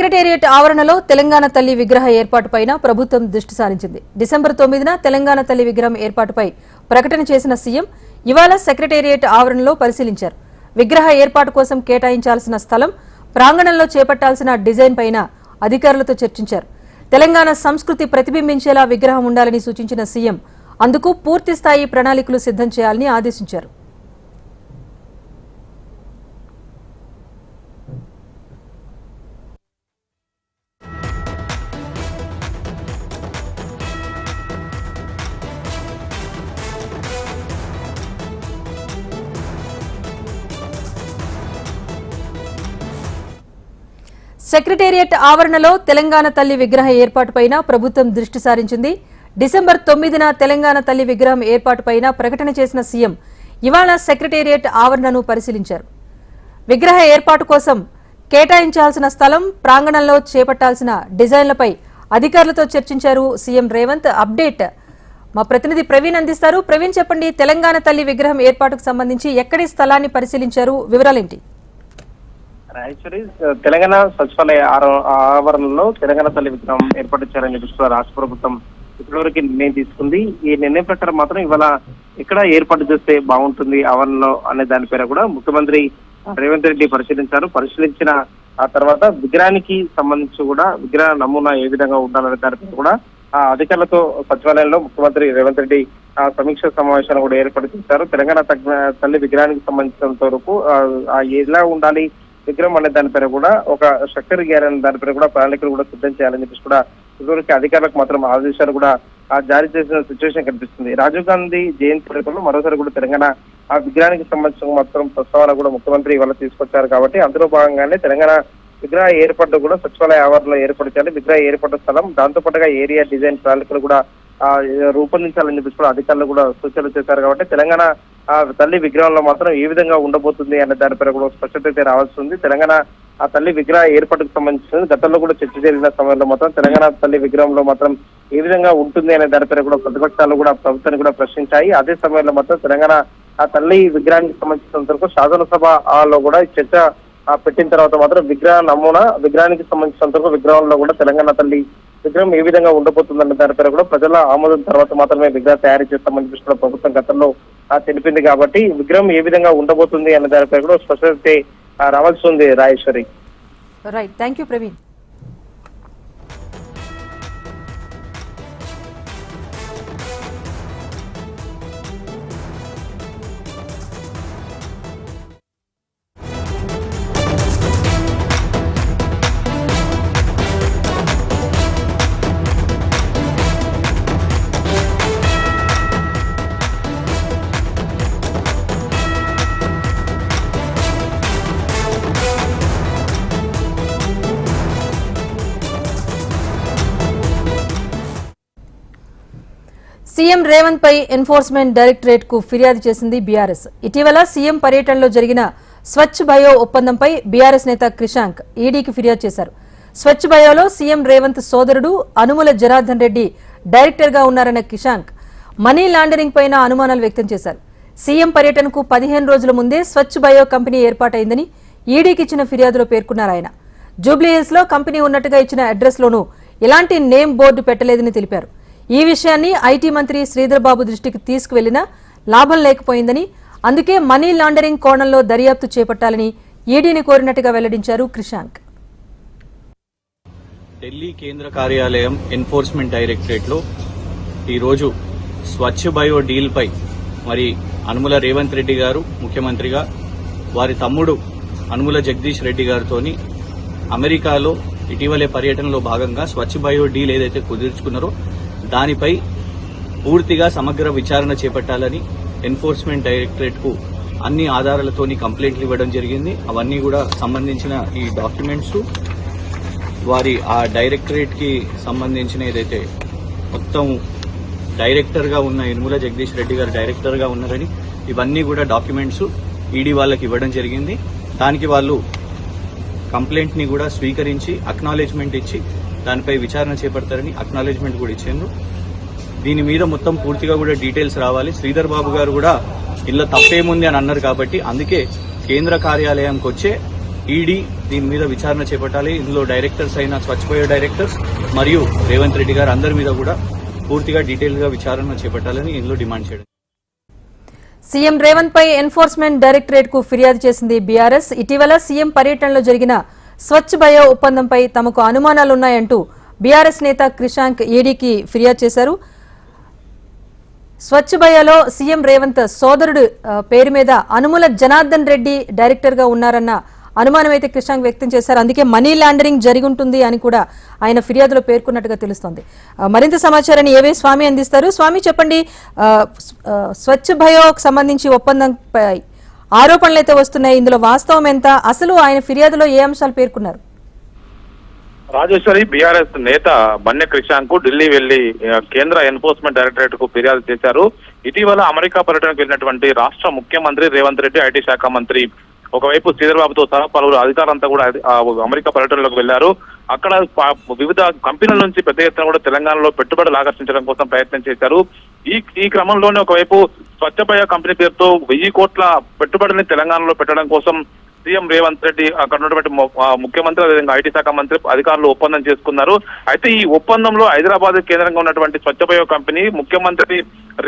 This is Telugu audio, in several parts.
సెక్రటేరియట్ ఆవరణలో తెలంగాణ తల్లి విగ్రహ ఏర్పాటుపైన ప్రభుత్వం దృష్టి సారించింది. డిసెంబర్ తొమ్మిదిన తెలంగాణ తల్లి విగ్రహం ఏర్పాటుపై ప్రకటన చేసిన సీఎం ఇవాళ సెక్రటేరియట్ ఆవరణలో పరిశీలించారు. విగ్రహ ఏర్పాటు కోసం కేటాయించాల్సిన స్థలం ప్రాంగణంలో చేపట్టాల్సిన డిజైన్ పైన అధికారులతో చర్చించారు. తెలంగాణ సంస్కృతి ప్రతిబింబించేలా విగ్రహం ఉండాలని సూచించిన సీఎం అందుకు పూర్తిస్థాయి ప్రణాళికలు సిద్ధం చేయాలని ఆదేశించారు. సెక్రటేరియట్ ఆవరణలో తెలంగాణ తల్లి విగ్రహ ఏర్పాటుపైన ప్రభుత్వం దృష్టి సారించింది. డిసెంబర్ తొమ్మిదిన తెలంగాణ తల్లి విగ్రహం ఏర్పాటుపైన ప్రకటన చేసిన సీఎం ఇవాళ సెక్రటేరియట్ ఆవరణను పరిశీలించారు. విగ్రహ ఏర్పాటు కోసం కేటాయించాల్సిన స్థలం ప్రాంగణంలో చేపట్టాల్సిన డిజైన్లపై అధికారులతో చర్చించారు సీఎం రేవంత్. అప్డేట్ మా ప్రతినిధి ప్రవీణ్ అందిస్తారు. ప్రవీణ్ చెప్పండి తెలంగాణ తల్లి విగ్రహం ఏర్పాటుకు సంబంధించి ఎక్కడి స్థలాన్ని పరిశీలించారు? వివరాలేంటి? రాయచూరి uh, తెలంగాణ సచివాలయ ఆవరణలో తెలంగాణ తల్లి విగ్రహం ఏర్పాటు చేయాలని చెప్పి రాష్ట్ర ప్రభుత్వం ఇప్పటివరకు నిర్ణయం తీసుకుంది. ఈ నిర్ణయం ప్రకారం మాత్రం ఇవాళ ఇక్కడ ఏర్పాటు చేస్తే బాగుంటుంది ఆవరణలో అనే దానిపైన కూడా ముఖ్యమంత్రి రేవంత్ రెడ్డి పరిశీలించారు. పరిశీలించిన ఆ తర్వాత విగ్రహానికి సంబంధించి కూడా విగ్రహ నమూనా ఏ విధంగా ఉండాలనే దానిపై కూడా ఆ అధికారులతో సచివాలయంలో ముఖ్యమంత్రి రేవంత్ రెడ్డి ఆ సమీక్ష సమావేశాన్ని కూడా ఏర్పాటు చేశారు. తెలంగాణ తల్లి విగ్రహానికి సంబంధించినంత వరకు ఆ ఎలా ఉండాలి విగ్రహం అనే దానిపైన కూడా ఒక స్ట్రక్చర్ గేర్ అనే దానిపైన కూడా ప్రణాళికలు కూడా సిద్ధం చేయాలని చెప్పేసి కూడా ఇదివరకు అధికారులకు మాత్రం ఆదేశాలు కూడా ఆ, జారీ చేసిన సిచ్యువేషన్ కనిపిస్తుంది. రాజీవ్ గాంధీ జయంతి వేడుకల్లో మరోసారి కూడా తెలంగాణ ఆ విగ్రహానికి సంబంధించిన మాత్రం ప్రస్తావన కూడా ముఖ్యమంత్రి ఇవాళ తీసుకొచ్చారు కాబట్టి అందులో భాగంగానే తెలంగాణ విగ్రహ ఏర్పాటు కూడా సచివాలయ ఆవరణలో ఏర్పాటు చేయాలి. విగ్రహ ఏర్పాటు స్థలం దాంతో పాటుగా ఏరియా డిజైన్ ప్రణాళికలు కూడా రూపొందించాలని చెప్పేసి కూడా అధికారులు కూడా సూచనలు చేశారు కాబట్టి తెలంగాణ ఆ తల్లి విగ్రహంలో మాత్రం ఏ విధంగా ఉండబోతుంది అనే దానిపై కూడా స్పష్టత అయితే రావాల్సి ఉంది. తెలంగాణ ఆ తల్లి విగ్రహ ఏర్పాటుకు సంబంధించిన గతంలో కూడా చర్చ జరిగిన సమయంలో మాత్రం తెలంగాణ తల్లి విగ్రహంలో మాత్రం ఏ విధంగా ఉంటుంది అనే దానిపై కూడా ప్రతిపక్షాలు కూడా ప్రభుత్వాన్ని కూడా ప్రశ్నించాయి. అదే సమయంలో మాత్రం తెలంగాణ ఆ తల్లి విగ్రహానికి సంబంధించినంత వరకు శాసనసభ లో కూడా చర్చ పెట్టిన తర్వాత మాత్రం విగ్రహ నమూనా విగ్రహానికి సంబంధించినంత వరకు విగ్రహంలో కూడా తెలంగాణ తల్లి విగ్రహం ఏ విధంగా ఉండబోతుందన్న దానిపై కూడా ప్రజల ఆమోదం తర్వాత మాత్రమే విగ్రహం తయారు చేస్తామని చెప్పేసి కూడా ప్రభుత్వం గతంలో తెలిపింది కాబట్టి విగ్రహం ఏ విధంగా ఉండబోతుంది అన్న దానిపై కూడా స్పష్టత రావాల్సి ఉంది Rajeshwari. Right thank you Praveen CM Revanth pi enforcement డైరెక్టరేట్కు ఫిర్యాదు చేసింది బీఆర్ఎస్. ఇటీవల సీఎం పర్యటనలో జరిగిన స్వచ్ఛ బయో ఒప్పందంపై బీఆర్ఎస్ నేత క్రిషాంక్ ఈడీకి ఫిర్యాదు చేశారు. స్వచ్ఛ బయోలో సీఎం రేవంత్ సోదరుడు అనుముల జనార్దన్ రెడ్డి డైరెక్టర్గా ఉన్నారన్న కిషాంక్ మనీ లాండరింగ్ పైన అనుమానాలు వ్యక్తం చేశారు. సీఎం పర్యటనకు పదిహేను రోజుల ముందే స్వచ్ఛ బయో కంపెనీ ఏర్పాటైందని ఈడీకి ఇచ్చిన ఫిర్యాదులో పేర్కొన్నారు ఆయన. జూబ్లీహిల్స్లో కంపెనీ ఉన్నట్టుగా ఇచ్చిన అడ్రస్ లోనూ ఎలాంటి నేమ్ బోర్డు పెట్టలేదని తెలిపారు. ఈ విషయాన్ని ఐటీ మంత్రి శ్రీధర్బాబు దృష్టికి తీసుకువెళ్ళినా లాభం లేకపోయిందని అందుకే మనీ లాండరింగ్ కోణంలో దర్యాప్తు చేపట్టాలని ఈడీని కోరినట్టుగా వెల్లడించారు క్రిషాంక్ ఢిల్లీ కేంద్ర కార్యాలయం ఎన్ఫోర్స్మెంట్ డైరెక్టరేట్లో ఈరోజు స్వచ్ఛ బయో డీల్పై మరి అనుముల రేవంత్ రెడ్డి గారు ముఖ్యమంత్రిగా వారి తమ్ముడు అనుముల జగదీష్ రెడ్డి గారితోని అమెరికాలో ఇటీవలే పర్యటనలో భాగంగా స్వచ్ఛ బయో డీల్ ఏదైతే కుదుర్చుకున్నారో దానిపై పూర్తిగా సమగ్ర విచారణ చేపట్టాలని ఎన్ఫోర్స్మెంట్ డైరెక్టరేట్కు అన్ని ఆధారాలతోని కంప్లైంట్లు ఇవ్వడం జరిగింది. అవన్నీ కూడా సంబంధించిన ఈ డాక్యుమెంట్స్. వారి ఆ డైరెక్టరేట్కి సంబంధించిన ఏదైతే మొత్తం డైరెక్టర్గా ఉన్న ఇనుముల జగదీష్ రెడ్డి గారు డైరెక్టర్గా ఉన్నారని ఇవన్నీ కూడా డాక్యుమెంట్స్ ఈడీ వాళ్ళకి ఇవ్వడం జరిగింది. దానికి వాళ్ళు కంప్లైంట్ని కూడా స్వీకరించి అక్నాలెడ్జ్మెంట్ ఇచ్చి దానిపై విచారణ చేపడతారని అక్నాలెడ్జ్మెంట్ కూడా ఇచ్చిండ్రు. దీని మీద మొత్తం పూర్తిగా కూడా డీటెయిల్స్ రావాలి. శ్రీధర్ బాబు గారు కూడా ఇలా తప్పేముంది అని అన్నారు కాబట్టి అందుకే కేంద్ర కార్యాలయంకి వచ్చే ఈడీ దీని మీద విచారణ చేపట్టాలి. ఇందులో డైరెక్టర్స్ అయిన స్వచ్ఛపోయే డైరెక్టర్స్ మరియు రేవంత్ రెడ్డి గారు అందరి మీద కూడా పూర్తిగా డీటెయిల్గా విచారణ చేపట్టాలని ఇందులో డిమాండ్ చేయడం. సీఎం రేవంత్ పై ఎన్ఫోర్స్మెంట్ డైరెక్టరేట్కు ఫిర్యాదు చేసింది బీఆర్ఎస్. ఇటీవల సీఎం పర్యటనలో జరిగిన స్వచ్ఛ బయో ఒప్పందంపై తమకు అనుమానాలున్నాయంటూ బీఆర్ఎస్ నేత క్రిషాంక్ ఏడీకి ఫిర్యాదు చేశారు. స్వచ్ఛ బయోలో సీఎం రేవంత్ సోదరుడు పేరు మీద అనుముల జనార్దన్ రెడ్డి డైరెక్టర్గా ఉన్నారన్న అనుమానం అయితే వ్యక్తం చేశారు. అందుకే మనీ లాండరింగ్ జరిగి అని కూడా ఆయన ఫిర్యాదులో పేర్కొన్నట్టుగా తెలుస్తోంది. మరింత సమాచారాన్ని ఏవే స్వామి అందిస్తారు? స్వామి చెప్పండి స్వచ్ఛ భయోకి సంబంధించి ఒప్పందంపై ఆరోపణలు అయితే వస్తున్నాయి. ఇందులో వాస్తవం ఎంత? అసలు ఆయన ఫిర్యాదులో ఏ అంశాలు పేర్కొన్నారు? రాజేశ్వరి బీఆర్ఎస్ నేత బన్నె క్రిషాంక్ ఢిల్లీ వెళ్ళి కేంద్ర ఎన్ఫోర్స్మెంట్ డైరెక్టరేట్కు ఫిర్యాదు చేశారు. ఇటీవల అమెరికా పర్యటనకు వెళ్ళినటువంటి రాష్ట్ర ముఖ్యమంత్రి రేవంత్ రెడ్డి ఐటీ శాఖ మంత్రి ఒకవైపు శ్రీధర్బాబుతో సహా పలువురు అధికారులంతా కూడా అమెరికా పర్యటనలోకి వెళ్ళారు అక్కడ వివిధ కంపెనీల నుంచి పెద్ద ఎత్తున కూడా తెలంగాణలో పెట్టుబడులు ఆకర్షించడం కోసం ప్రయత్నం చేశారు. ఈ ఈ క్రమంలోనే ఒకవైపు స్వచ్ఛభయ కంపెనీ పేరుతో వెయ్యి కోట్ల పెట్టుబడిని తెలంగాణలో పెట్టడం కోసం సీఎం రేవంత్ రెడ్డి అక్కడ ఉన్నటువంటి ముఖ్యమంత్రి అదేవిధంగా ఐటీ శాఖ మంత్రి అధికారులు ఒప్పందం చేసుకున్నారు. అయితే ఈ ఒప్పందంలో హైదరాబాద్ కేంద్రంగా ఉన్నటువంటి స్వచ్ఛబయో కంపెనీ ముఖ్యమంత్రి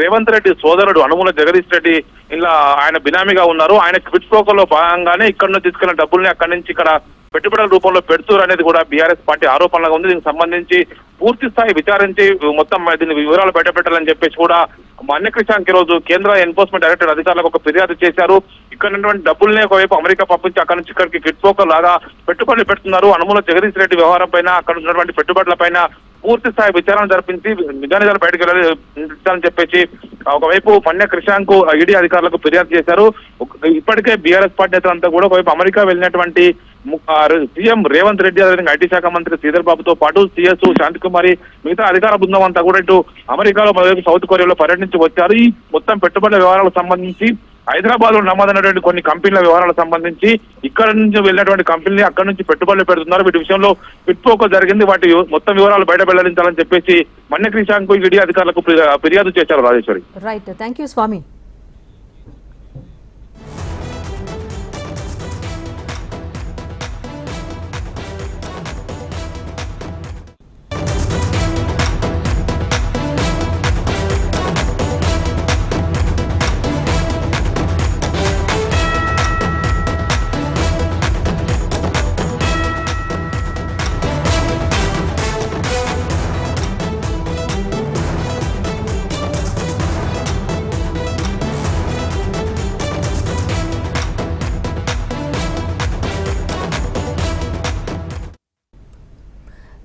రేవంత్ రెడ్డి సోదరుడు అనుమూల జగదీష్ రెడ్డి ఇలా ఆయన బినామీగా ఉన్నారు. ఆయన క్విట్ ప్రోకల్లో భాగంగానే ఇక్కడ నుంచి తీసుకున్న డబ్బుల్ని అక్కడి నుంచి ఇక్కడ పెట్టుబడుల రూపంలో పెడుతురు అనేది కూడా బీఆర్ఎస్ పార్టీ ఆరోపణలుగా ఉంది. దీనికి సంబంధించి పూర్తి స్థాయి విచారించి మొత్తం దీని వివరాలు బయటపెట్టాలని చెప్పేసి కూడా మన్య క్రిషాంక్ రోజు కేంద్ర ఎన్ఫోర్స్మెంట్ డైరెక్టర్ అధికారులకు ఒక ఫిర్యాదు చేశారు. ఇక్కడ ఉన్నటువంటి డబ్బుల్ని ఒకవైపు అమెరికా పంపించి అక్కడ నుంచి ఇక్కడికి కిట్ లాగా పెట్టుబడులు పెడుతున్నారు. అనుమూల జగదీష్ రెడ్డి వ్యవహారం పైన అక్కడ ఉన్నటువంటి పెట్టుబడుల పైన పూర్తి స్థాయి విచారణ జరిపించి నిజానిజాలు బయటకు వెళ్ళాలని చెప్పేసి ఒకవైపు పన్య కృష్ణాంకు ఈడీ అధికారులకు ఫిర్యాదు చేశారు. ఇప్పటికే బీఆర్ఎస్ పార్టీ నేతలంతా కూడా ఒకవైపు అమెరికా వెళ్ళినటువంటి సీఎం రేవంత్ రెడ్డి అదేవిధంగా ఐటీ శాఖ మంత్రి శ్రీధర్ బాబుతో పాటు సిఎస్ శాంతికుమారి మిగతా అధికార బృందం అంతా కూడా ఇటు అమెరికాలో సౌత్ కొరియాలో పర్యటించి వచ్చారు. ఈ మొత్తం పెట్టుబడుల వ్యవహారాలకు సంబంధించి హైదరాబాద్లో నమోదైనటువంటి కొన్ని కంపెనీల వివరాలకు సంబంధించి ఇక్కడ నుంచి వెళ్ళినటువంటి కంపెనీని అక్కడ నుంచి పెట్టుబడులు పెడుతున్నారు. వీటి విషయంలో పిట్పోకో జరిగింది. వాటి మొత్తం వివరాలు బయట వెల్లడించాలని చెప్పేసి మన్య క్రిషాంక్ ఈడీ అధికారులకు ఫిర్యాదు చేశారు Rajeshwari. Right thank you Swami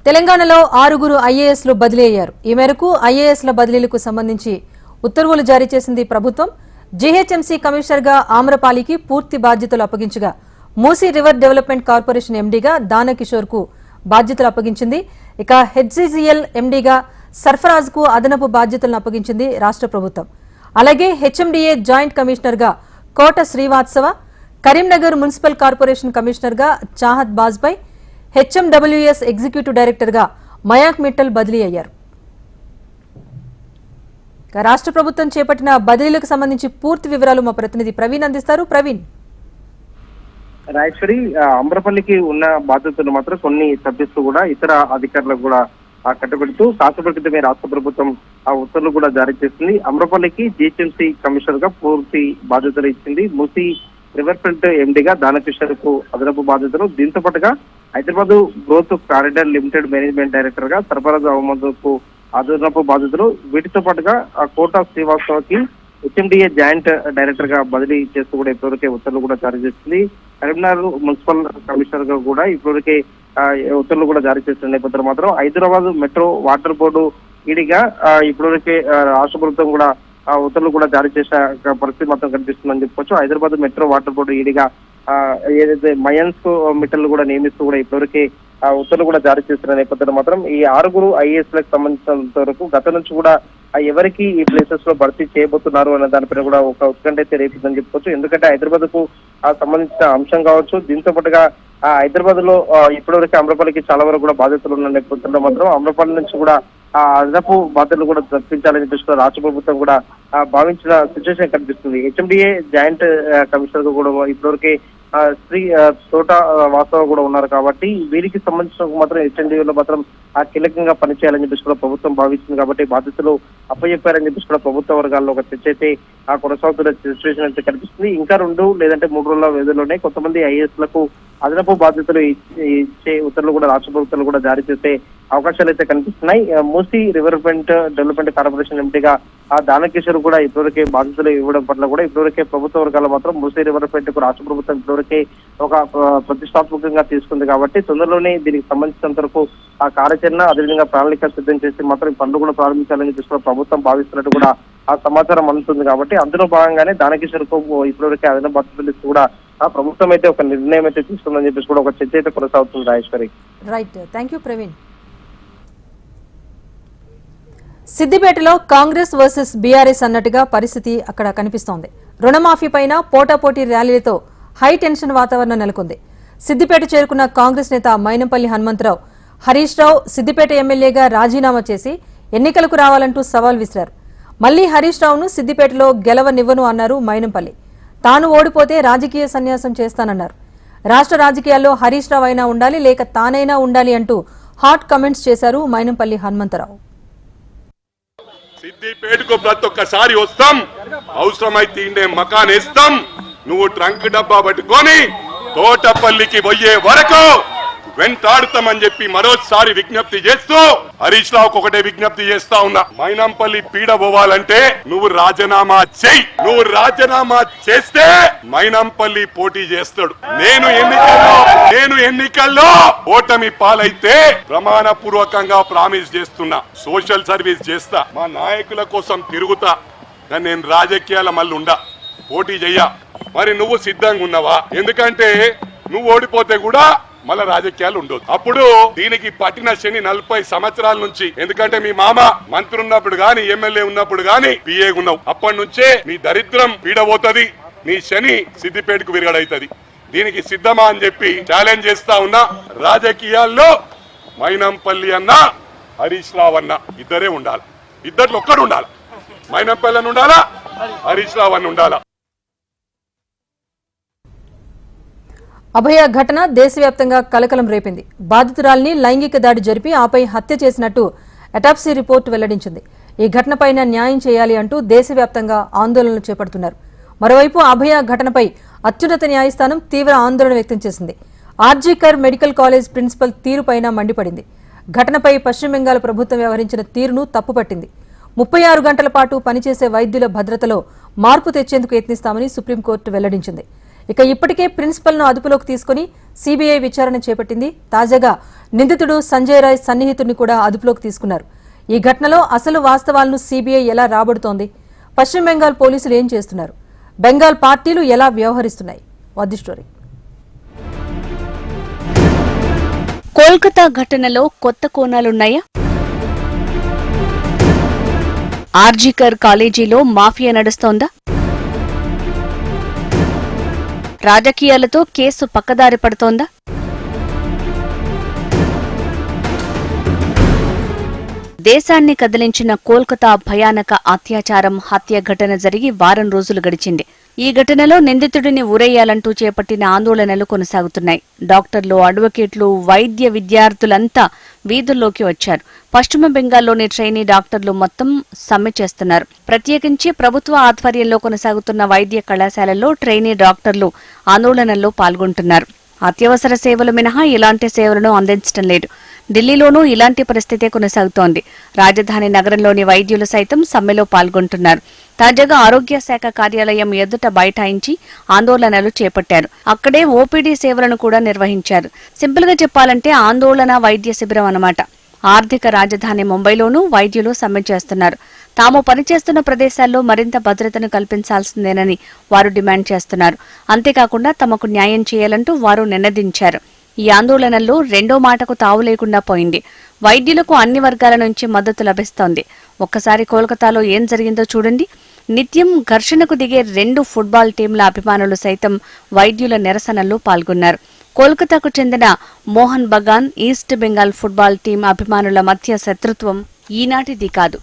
తెలంగాణలో ఆరుగురు ఐఏఎస్లు బదిలీ అయ్యారు ఈ మేరకు ఐఏఎస్ల బదిలీలకు సంబంధించి ఉత్తర్వులు జారీ చేసింది ప్రభుత్వం. జీహెచ్ఎంసీ కమిషనర్గా ఆమ్రపాలికి పూర్తి బాధ్యతలు అప్పగించగా మూసీ రివర్ డెవలప్మెంట్ కార్పొరేషన్ ఎండీగా దానకిషోర్కు బాధ్యతలు అప్పగించింది. ఇక హెచ్సిసిఎల్ ఎండీగా సర్ఫరాజ్కు అదనపు బాధ్యతలను అప్పగించింది రాష్ట్ర ప్రభుత్వం. అలాగే హెచ్ఎండిఏ జాయింట్ కమిషనర్గా కోట శ్రీవాత్సవ కరీంనగర్ మున్సిపల్ కార్పొరేషన్ కమిషనర్గా చాహద్ బాజ్పై హెచ్ఎండబ్ల్యూఎస్ ఎగ్జిక్యూటివ్ డైరెక్టర్గా మయాంక్ మిట్టల్ బదిలీ అయ్యారు. రాష్ట్ర ప్రభుత్వం చేపట్టిన బదిలీలకు సంబంధించి పూర్తి వివరాలు మా ప్రతినిధి ప్రవీణ్ అందిస్తారు. ప్రవీణ్. రాజేశ్వరి అమ్రపల్లికి ఉన్న బాధ్యతలు మాత్రం కొన్ని తప్పిస్తూ కూడా ఇతర అధికారులకు కూడా ఆ, కట్టబెడుతూ క్రితమే రాష్ట్ర ప్రభుత్వం ఆ ఉత్తర్వులు కూడా జారీ చేసింది. అమ్రపల్లికి జిహెచ్ఎంసీ కమిషనర్గా పూర్తి బాధ్యతలు ఇచ్చింది మూసి రివర్ ఫ్రంట్ ఎండిగా దానకిషోర్కు అదనపు బాధ్యతలు. దీంతో పాటుగా Hyderabad growth corridor limited management డైరెక్టర్గా సర్ఫరాజ్ అహ్మద్కు అదనపు బాధితులు వీటితో పాటుగా ఆ కోటా శ్రీవాస్తవకి హెచ్ఎండిఏ జాయింట్ డైరెక్టర్గా బదిలీ చేస్తూ కూడా ఇప్పటివరకే ఉత్తర్వులు కూడా జారీ చేసింది. కరీంనగర్ మున్సిపల్ కమిషనర్గా కూడా ఇప్పటివరకే ఉత్తర్వులు కూడా జారీ చేస్తున్న నేపథ్యంలో మాత్రం హైదరాబాద్ మెట్రో వాటర్ బోర్డు ఈడిగా ఇప్పటివరకే రాష్ట్ర ప్రభుత్వం కూడా ఉత్తర్వులు కూడా జారీ చేసిన పరిస్థితి మాత్రం కనిపిస్తుందని చెప్పుకోవచ్చు. హైదరాబాద్ మెట్రో వాటర్ బోర్డు ఈడిగా ఏదైతే మయన్స్ మిట్టలు కూడా నియమిస్తూ కూడా ఇప్పటివరకే ఆ ఉత్తర్వులు కూడా జారీ చేస్తున్న నేపథ్యంలో మాత్రం ఈ ఆరుగురు ఐఏఎస్లకు సంబంధించినంత వరకు గత నుంచి కూడా ఎవరికి ఈ ప్లేసెస్లో భర్తీ చేయబోతున్నారు అనే దానిపైన కూడా ఒక ఉత్కంఠ అయితే రేపిందని చెప్పుకోవచ్చు. ఎందుకంటే హైదరాబాద్కు సంబంధించిన అంశం కావచ్చు. దీంతో పాటుగా ఆ హైదరాబాద్లో ఇప్పటివరకు అమరపల్లికి చాలా వరకు కూడా బాధ్యతలు ఉన్న నేపథ్యంలో మాత్రం అమ్రపల్లి నుంచి కూడా ఆ అదనపు బాధ్యతలు కూడా తప్పించాలని చెప్పేసి రాష్ట్ర ప్రభుత్వం కూడా భావించిన సిచ్యువేషన్ కనిపిస్తుంది. హెచ్ఎండిఏ జాయింట్ కమిషనర్ కూడా ఇప్పటివరకే శ్రీ తోట వాస్తవ కూడా ఉన్నారు కాబట్టి వీరికి సంబంధించిన మాత్రం హెచ్ఎండిలో మాత్రం ఆ కీలకంగా పనిచేయాలని చెప్పేసి కూడా ప్రభుత్వం భావిస్తుంది కాబట్టి బాధ్యతలు అప్పచెప్పారని చెప్పేసి కూడా ప్రభుత్వ వర్గాల్లో ఒక చర్చ అయితే ఆ కొనసాగుతున్న సిచ్యువేషన్ అయితే కనిపిస్తుంది. ఇంకా రెండు లేదంటే మూడు రోజుల వ్యవధిలోనే కొంతమంది ఐఏఎస్లకు అదనపు బాధ్యతలు ఇచ్చే ఉత్తర్వులు కూడా రాష్ట్ర ప్రభుత్వాలు కూడా జారీ చేస్తే అవకాశాలు అయితే కనిపిస్తున్నాయి మూసీ రివర్మెంట్ డెవలప్మెంట్ కార్పొరేషన్ ఎంపీగా ఆ దానకిషోర్ కూడా ఇప్పటివరకే బాధ్యతలు ఇవ్వడం పట్ల కూడా ఇప్పటివరకే ప్రభుత్వ వర్గాలు మాత్రం మూసీ రివర్మెంట్కు రాష్ట్ర ప్రభుత్వం ఇప్పటివరకే ఒక ప్రతిష్టాత్మకంగా తీసుకుంది కాబట్టి తొందరలోనే దీనికి సంబంధించినంత వరకు ఆ కార్యాచరణ అదేవిధంగా ప్రణాళిక సిద్ధం చేసి మాత్రం పనులు కూడా ప్రారంభించాలని చెప్పి ప్రభుత్వం భావిస్తున్నట్టు కూడా ఆ సమాచారం అందుతుంది కాబట్టి అందులో భాగంగానే దానకిషోర్కు ఇప్పటివరకే అదన బాధ్యతలు కూడా ఆ ప్రభుత్వం అయితే ఒక నిర్ణయం అయితే తీసుకుందని చెప్పేసి కూడా ఒక చర్చ అయితే కొనసాగుతుంది Rajeshwari. Right thank you Praveen సిద్దిపేటలో కాంగ్రెస్ వర్సెస్ బీఆర్ఎస్ అన్నట్టుగా పరిస్థితి అక్కడ కనిపిస్తోంది. రుణమాఫీ పైన పోటాపోటీ ర్యాలీలతో హై టెన్షన్ వాతావరణం నెలకొంది. సిద్దిపేట చేరుకున్న కాంగ్రెస్ నేత మైనంపల్లి హనుమంతరావు హరీష్ రావు సిద్దిపేట ఎమ్మెల్యేగా రాజీనామా చేసి ఎన్నికలకు రావాలంటూ సవాల్ విసిరారు. మళ్ళీ హరీష్ రావును సిద్దిపేటలో గెలవనివ్వను అన్నారు మైనంపల్లి. తాను ఓడిపోతే రాజకీయ సన్యాసం చేస్తానన్నారు. రాష్ట్ర రాజకీయాల్లో హరీష్ రావు అయినా ఉండాలి లేక తానైనా ఉండాలి అంటూ హాట్ కమెంట్స్ చేశారు మైనంపల్లి హనుమంతరావు. సిద్దిపేటకు ప్రతి ఒక్కసారి వస్తాం. అవసరమైతే ఇండే మకాన్ ఇస్తాం నువ్వు ట్రంక్ డబ్బా పట్టుకొని తోటపల్లికి పోయే వరకు వెంటాడుతామని చెప్పి మరోసారి విజ్ఞప్తి చేస్తూ హరీష్ రావుకు ఒకటే విజ్ఞప్తి చేస్తా ఉన్నా. మైనంపల్లి పీడ పోవాలంటే నువ్వు రాజీనామా చెయ్యి. నువ్వు రాజీనామా చేస్తే మైనంపల్లి పోటీ చేస్తాడు. నేను ఎన్నికల్లో ఎన్నికల్లో ఓటమి పాలైతే ప్రమాణ పూర్వకంగా ప్రామిస్ చేస్తున్నా సోషల్ సర్వీస్ చేస్తా మా నాయకుల కోసం తిరుగుతా కానీ నేను రాజకీయాల మళ్ళీ ఉండా పోటీ చెయ్య. మరి నువ్వు సిద్ధంగా ఉన్నావా? ఎందుకంటే నువ్వు ఓడిపోతే కూడా మళ్ళా రాజకీయాలు ఉండదు అప్పుడు దీనికి పట్టిన శని నలభై సంవత్సరాల నుంచి ఎందుకంటే మీ మామ మంత్రి ఉన్నప్పుడు గాని ఎమ్మెల్యే ఉన్నప్పుడు గాని పిఏ ఉన్నావు. అప్పటి నుంచే నీ దరిద్రం పీడబోతుంది నీ శని సిద్దిపేటకు విరగడైతుంది. దీనికి సిద్ధమా అని చెప్పి ఛాలెంజ్ చేస్తా ఉన్నా. రాజకీయాల్లో మైనంపల్లి అన్న హరీష్ రావు అన్న ఇద్దరే ఉండాలి. ఇద్దరిలో ఒక్కడు ఉండాలి. మైనంపల్లి అని ఉండాలా? హరీష్ రావు అని ఉండాలా? అభయ ఘటన దేశవ్యాప్తంగా కలకలం రేపింది. బాధితురాల్ని లైంగిక దాడి జరిపి ఆపై హత్య చేసినట్టు అటాప్సీ రిపోర్టు వెల్లడించింది. ఈ ఘటనపైన న్యాయం చేయాలి అంటూ దేశవ్యాప్తంగా ఆందోళనలు చేపడుతున్నారు. మరోవైపు అభయ ఘటనపై అత్యున్నత న్యాయస్థానం తీవ్ర ఆందోళన వ్యక్తం చేసింది. ఆర్జీకర్ మెడికల్ కాలేజ్ ప్రిన్సిపల్ తీరుపైన మండిపడింది. ఘటనపై పశ్చిమ బెంగాల్ ప్రభుత్వం వ్యవహరించిన తీరును తప్పుపట్టింది. ముప్పై ఆరు గంటల పాటు పనిచేసే వైద్యుల భద్రతలో మార్పు తెచ్చేందుకు యత్నిస్తామని సుప్రీంకోర్టు వెల్లడించింది. ఇక ఇప్పటికే ప్రిన్సిపల్ను అదుపులోకి తీసుకుని సీబీఐ విచారణ చేపట్టింది. తాజాగా నిందితుడు సంజయ్ రాయ్ సన్నిహితుడిని కూడా అదుపులోకి తీసుకున్నారు. ఈ ఘటనలో అసలు వాస్తవాలను సీబీఐ ఎలా రాబడుతోంది? పశ్చిమ బెంగాల్ పోలీసులు ఏం చేస్తున్నారు? బెంగాల్ పార్టీలు ఎలా వ్యవహరిస్తున్నాయి? వద్ది స్టోరీ? కోల్కతా ఘటనలో కొత్త కోణాలున్నాయా? ఆర్జీకర్ కాలేజీలో మాఫియా నడుస్తోందా? రాజకీయాలతో కేసు పక్కదారి పడుతోందా? దేశాన్ని కదిలించిన కోల్కతా భయానక అత్యాచారం హత్య ఘటన జరిగి వారం రోజులు గడిచింది. ఈ ఘటనలో నిందితుడిని ఊరేయాలంటూ చేపట్టిన ఆందోళనలు కొనసాగుతున్నాయి. డాక్టర్లు అడ్వకేట్లు వైద్య విద్యార్థులంతా వీధుల్లోకి వచ్చారు. పశ్చిమ బెంగాల్లోని ట్రైనీ డాక్టర్లు మొత్తం సమ్మె చేస్తున్నారు. ప్రత్యేకించి ప్రభుత్వ ఆధ్వర్యంలో కొనసాగుతున్న వైద్య కళాశాలల్లో ట్రైనీ డాక్టర్లు ఆందోళనల్లో పాల్గొంటున్నారు. అత్యవసర సేవలు మినహా ఇలాంటి సేవలను అందించడం లేదు. ఢిల్లీలోనూ ఇలాంటి పరిస్థితే కొనసాగుతోంది. రాజధాని నగరంలోని వైద్యులు సైతం సమ్మెలో పాల్గొంటున్నారు. తాజాగా ఆరోగ్య శాఖ కార్యాలయం ఎదుట బైఠాయించి ఆందోళనలు చేపట్టారు. అక్కడే ఓపీడీ సేవలను కూడా నిర్వహించారు. సింపుల్గా చెప్పాలంటే ఆందోళన వైద్య శిబిరం అన్నమాట. ఆర్థిక రాజధాని ముంబైలోనూ వైద్యులు సమ్మె చేస్తున్నారు. తాము పనిచేస్తున్న ప్రదేశాల్లో మరింత భద్రతను కల్పించాల్సిందేనని వారు డిమాండ్ చేస్తున్నారు. అంతేకాకుండా తమకు న్యాయం చేయాలంటూ వారు నినదించారు. ఈ ఆందోళనల్లో రెండో మాటకు తావు లేకుండా పోయింది. వైద్యులకు అన్ని వర్గాల నుంచి మద్దతు లభిస్తోంది. ఒక్కసారి కోల్కతాలో ఏం జరిగిందో చూడండి. నిత్యం ఘర్షణకు దిగే రెండు ఫుట్బాల్ టీంల అభిమానులు సైతం వైద్యుల నిరసనల్లో పాల్గొన్నారు. కోల్కతాకు చెందిన Mohan Bagan east Bengal football team అభిమానుల మధ్య శత్రుత్వం ఈనాటిది కాదు.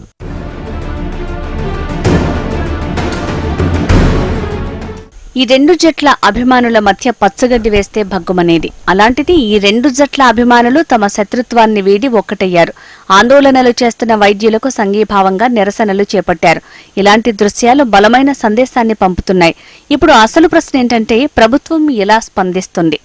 ఈ రెండు జట్ల అభిమానుల మధ్య పచ్చగడ్డి వేస్తే భగ్గుమనేది. అలాంటిది ఈ రెండు జట్ల అభిమానులు తమ శత్రుత్వాన్ని వీడి ఒక్కటయ్యారు. ఆందోళనలు చేస్తున్న వైద్యులకు సంఘీభావంగా నిరసనలు చేపట్టారు. ఇలాంటి దృశ్యాలు బలమైన సందేశాన్ని పంపుతున్నాయి. ఇప్పుడు అసలు ప్రశ్న ఏంటంటే ప్రభుత్వం ఎలా స్పందిస్తుంది?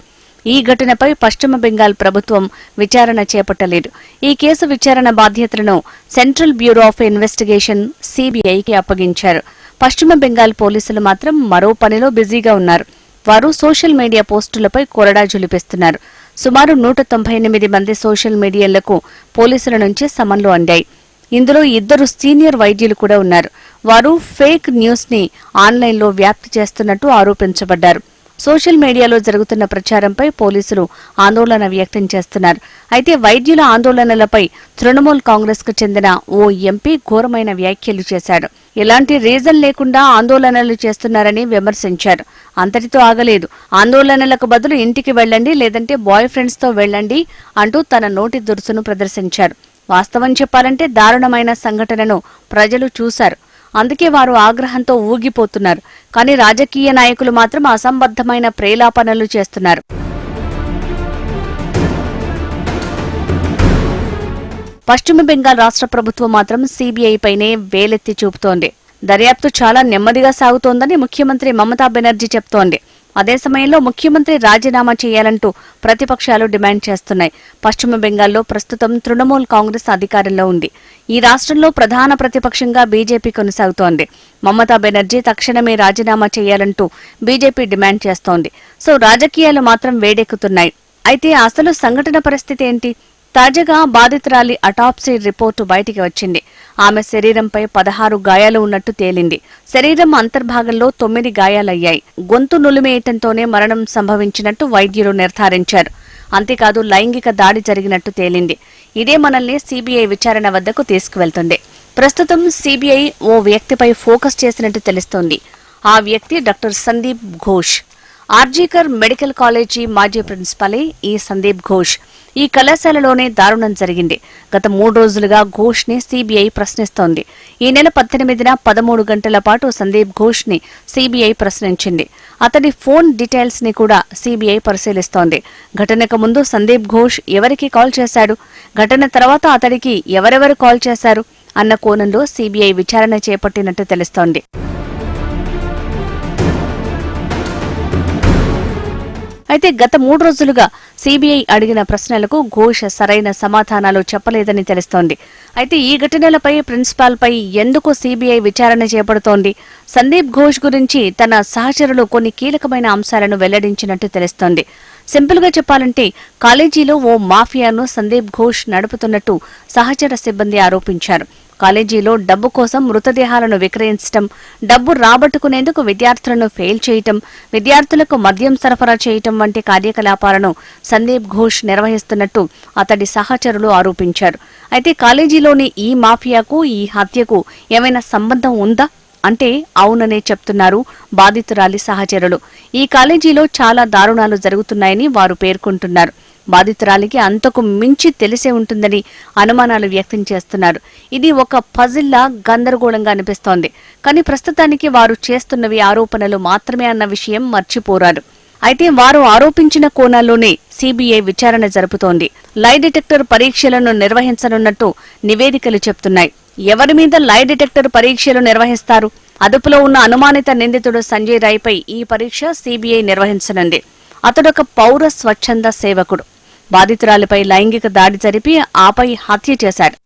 ఈ ఘటనపై పశ్చిమ బెంగాల్ ప్రభుత్వం విచారణ చేపట్టలేదు. ఈ కేసు విచారణ బాధ్యతలను సెంట్రల్ బ్యూరో ఆఫ్ ఇన్వెస్టిగేషన్ సిబిఐకి అప్పగించారు. పశ్చిమ బెంగాల్ పోలీసులు మాత్రం మరో పనిలో బిజీగా ఉన్నారు. వారు సోషల్ మీడియా పోస్టులపై కొరడా జులిపిస్తున్నారు. సుమారు నూట తొంభై ఎనిమిది మంది సోషల్ మీడియాలకు పోలీసుల నుంచి సమన్లు అందాయి. ఇందులో ఇద్దరు సీనియర్ వైద్యులు కూడా ఉన్నారు. వారు ఫేక్ న్యూస్ని ఆన్లైన్లో వ్యాప్తి చేస్తున్నట్టు ఆరోపించబడ్డారు. సోషల్ మీడియాలో జరుగుతున్న ప్రచారంపై పోలీసులు ఆందోళన వ్యక్తం చేస్తున్నారు. అయితే వైద్యుల ఆందోళనలపై తృణమూల్ కాంగ్రెస్కు చెందిన ఓ ఎంపీ ఘోరమైన వ్యాఖ్యలు చేశాడు. ఎలాంటి రీజన్ లేకుండా ఆందోళనలు చేస్తున్నారని విమర్శించారు. అంతటితో ఆగలేదు. ఆందోళనలకు బదులు ఇంటికి వెళ్ళండి లేదంటే బాయ్ ఫ్రెండ్స్తో వెళ్ళండి అంటూ తన నోటి దురుసును ప్రదర్శించారు. వాస్తవం చెప్పాలంటే దారుణమైన సంఘటనను ప్రజలు చూశారు. అందుకే వారు ఆగ్రహంతో ఊగిపోతున్నారు. కానీ రాజకీయ నాయకులు మాత్రం అసంబద్ధమైన ప్రేలాపనలు చేస్తున్నారు. పశ్చిమ బెంగాల్ రాష్ట్ర ప్రభుత్వం మాత్రం సీబీఐ పైనే వేలెత్తి చూపుతోంది. దర్యాప్తు చాలా నెమ్మదిగా సాగుతోందని ముఖ్యమంత్రి మమతా బెనర్జీ చెప్తోంది. అదే సమయంలో ముఖ్యమంత్రి రాజీనామా చేయాలంటూ ప్రతిపక్షాలు డిమాండ్ చేస్తున్నాయి. పశ్చిమ బెంగాల్లో ప్రస్తుతం తృణమూల్ కాంగ్రెస్ అధికారంలో ఉంది. ఈ రాష్ట్రంలో ప్రధాన ప్రతిపక్షంగా బీజేపీ కొనసాగుతోంది. మమతా బెనర్జీ తక్షణమే రాజీనామా చేయాలంటూ బీజేపీ డిమాండ్ చేస్తోంది. సో రాజకీయాలు మాత్రం వేడెక్కుతున్నాయి. అయితే అసలు సంఘటన పరిస్థితి ఏంటి? తాజాగా బాధితురాలి అటాప్సీ రిపోర్టు బయటికి వచ్చింది. ఆమె శరీరంపై పదహారు గాయాలు ఉన్నట్టు తేలింది. శరీరం అంతర్భాగంలో తొమ్మిది గాయాలయ్యాయి. గొంతు నులిమేయటంతోనే మరణం సంభవించినట్టు వైద్యులు నిర్ధారించారు. అంతేకాదు లైంగిక దాడి జరిగినట్టు తేలింది. ఇదే మనల్ని సీబీఐ విచారణ వద్దకు తీసుకువెళ్తుంది. ప్రస్తుతం సీబీఐ ఓ వ్యక్తిపై ఫోకస్ చేసినట్టు తెలుస్తోంది. ఆ వ్యక్తి doctor Sandeep Ghosh. RG Kar medical college మాజీ ప్రిన్సిపలే ఈ సందీప్ ఘోష్. ఈ కళాశాలలోనే దారుణం జరిగింది. గత మూడు రోజులుగా ఘోష్ని సిబిఐ ప్రశ్నిస్తోంది. ఈ నెల పద్దెనిమిదిన పదమూడు గంటల పాటు సందీప్ ఘోష్ని సిబిఐ ప్రశ్నించింది. అతడి ఫోన్ డీటెయిల్స్ని కూడా సిబిఐ పరిశీలిస్తోంది. ఘటనకు ముందు సందీప్ ఘోష్ ఎవరికి కాల్ చేశాడు? ఘటన తర్వాత అతడికి ఎవరెవరు కాల్ చేశారు? అన్న కోణంలో సీబీఐ విచారణ చేపట్టినట్టు తెలుస్తోంది. అయితే గత మూడు రోజులుగా సీబీఐ అడిగిన ప్రశ్నలకు ఘోష్ సరైన సమాధానాలు చెప్పలేదని తెలుస్తోంది. అయితే ఈ ఘటనలపై ప్రిన్సిపాల్పై ఎందుకు సీబీఐ విచారణ చేపడుతోంది? సందీప్ ఘోష్ గురించి తన సహచరులు కొన్ని కీలకమైన అంశాలను వెల్లడించినట్టు తెలుస్తోంది. సింపుల్గా చెప్పాలంటే కాలేజీలో ఓ మాఫియాను సందీప్ ఘోష్ నడుపుతున్నట్టు సహచర సిబ్బంది ఆరోపించారు. కాలేజీలో డబ్బు కోసం మృతదేహాలను విక్రయించటం డబ్బు రాబట్టుకునేందుకు విద్యార్థులను ఫెయిల్ చేయటం విద్యార్థులకు మద్యం సరఫరా చేయటం వంటి కార్యకలాపాలను సందీప్ ఘోష్ నిర్వహిస్తున్నట్టు అతడి సహచరులు ఆరోపించారు. అయితే కాలేజీలోని ఈ మాఫియాకు ఈ హత్యకు ఏమైనా సంబంధం ఉందా? అంటే అవుననే చెప్తున్నారు బాధితురాలి సహచరులు. ఈ కాలేజీలో చాలా దారుణాలు జరుగుతున్నాయని వారు పేర్కొంటున్నారు. బాధితురాలికి అంతకు మించి తెలిసే ఉంటుందని అనుమానాలు వ్యక్తం చేస్తున్నారు. ఇది ఒక పజిల్లా గందరగోళంగా అనిపిస్తోంది. కానీ ప్రస్తుతానికి వారు చేస్తున్నవి ఆరోపణలు మాత్రమే అన్న విషయం మర్చిపోరారు. అయితే వారు ఆరోపించిన కోణాల్లోనే సీబీఐ విచారణ జరుపుతోంది. లై డిటెక్టర్ పరీక్షలను నిర్వహించనున్నట్టు నివేదికలు చెప్తున్నాయి. ఎవరి మీద లై డిటెక్టర్ పరీక్షలు నిర్వహిస్తారు? అదుపులో ఉన్న అనుమానిత నిందితుడు సంజయ్ రాయ్పై ఈ పరీక్ష సీబీఐ నిర్వహించనుంది. అతడొక పౌర స్వచ్ఛంద సేవకుడు. బాధితురాలిపై లైంగిక దాడి జరిపి ఆపై హత్య చేశాడు.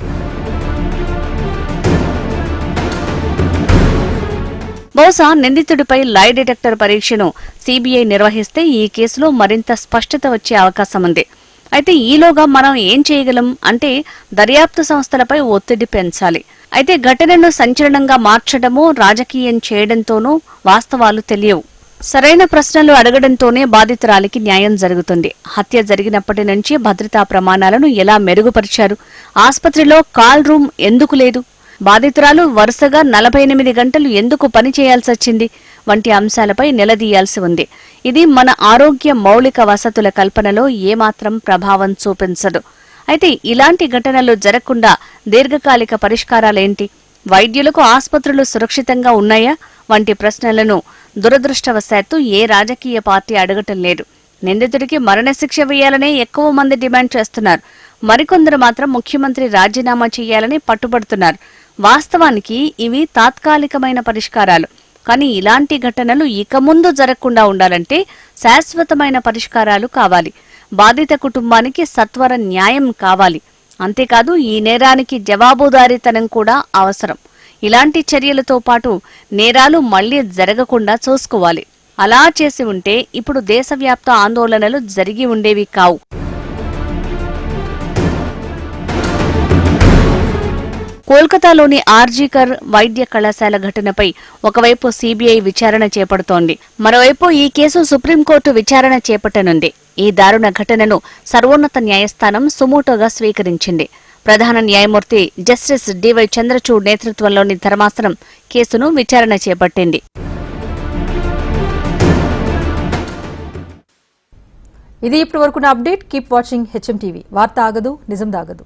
బహుశా నిందితుడిపై లై డిటెక్టర్ పరీక్షను సీబీఐ నిర్వహిస్తే ఈ కేసులో మరింత స్పష్టత వచ్చే అవకాశం ఉంది. అయితే ఈలోగా మనం ఏం చేయగలం అంటే దర్యాప్తు సంస్థలపై ఒత్తిడి పెంచాలి. అయితే ఘటనను సంచలనంగా మార్చడమో రాజకీయం చేయడంతోనూ వాస్తవాలు తెలియవు. సరైన ప్రశ్నలు అడగడంతోనే బాధితురాలికి న్యాయం జరుగుతుంది. హత్య జరిగినప్పటి నుంచి భద్రతా ప్రమాణాలను ఎలా మెరుగుపరిచారు? ఆసుపత్రిలో కాల్ రూమ్ ఎందుకు లేదు? బాధితురాలు వరుసగా నలభై ఎనిమిది గంటలు ఎందుకు పని చేయాల్సి వచ్చింది? వంటి అంశాలపై నిలదీయాల్సి ఉంది. ఇది మన ఆరోగ్య మౌలిక వసతుల కల్పనలో ఏమాత్రం ప్రభావం చూపించదు. అయితే ఇలాంటి ఘటనలు జరగకుండా దీర్ఘకాలిక పరిష్కారాలేంటి? వైద్యులకు ఆసుపత్రులు సురక్షితంగా ఉన్నాయా? వంటి ప్రశ్నలను దురదృష్టవశాత్తు ఏ రాజకీయ పార్టీ అడగటం లేదు. నిందితుడికి మరణశిక్ష వేయాలనే ఎక్కువ మంది డిమాండ్ చేస్తున్నారు. మరికొందరు మాత్రం ముఖ్యమంత్రి రాజీనామా చేయాలని పట్టుబడుతున్నారు. వాస్తవానికి ఇవి తాత్కాలికమైన పరిష్కారాలు. కానీ ఇలాంటి ఘటనలు ఇక ముందు జరగకుండా ఉండాలంటే శాశ్వతమైన పరిష్కారాలు కావాలి. బాధిత కుటుంబానికి సత్వర న్యాయం కావాలి. అంతేకాదు ఈ నేరానికి జవాబుదారీతనం కూడా అవసరం. ఇలాంటి చర్యలతో పాటు నేరాలు మళ్ళీ జరగకుండా చూసుకోవాలి. అలా చేసి ఉంటే ఇప్పుడు దేశవ్యాప్త ఆందోళనలు జరిగి ఉండేవి కావు. కోల్కతాలోని ఆర్జీకర్ వైద్య కళాశాల ఘటనపై ఒకవైపు సీబీఐ విచారణ చేపడుతోంది. మరోవైపు ఈ కేసు సుప్రీంకోర్టు విచారణ చేపట్టనుంది. ఈ దారుణ ఘటనను సర్వోన్నత న్యాయస్థానం సుమోటోగా స్వీకరించింది. ప్రధాన న్యాయమూర్తి జస్టిస్ డివై చంద్రచూడ్ నేతృత్వంలోని ధర్మాసనం కేసును విచారణ చేపట్టింది. ఇది ఇప్పటి వరకున్న update. Keep watching HM TV. వార్త ఆగదు నిజం దాగదు.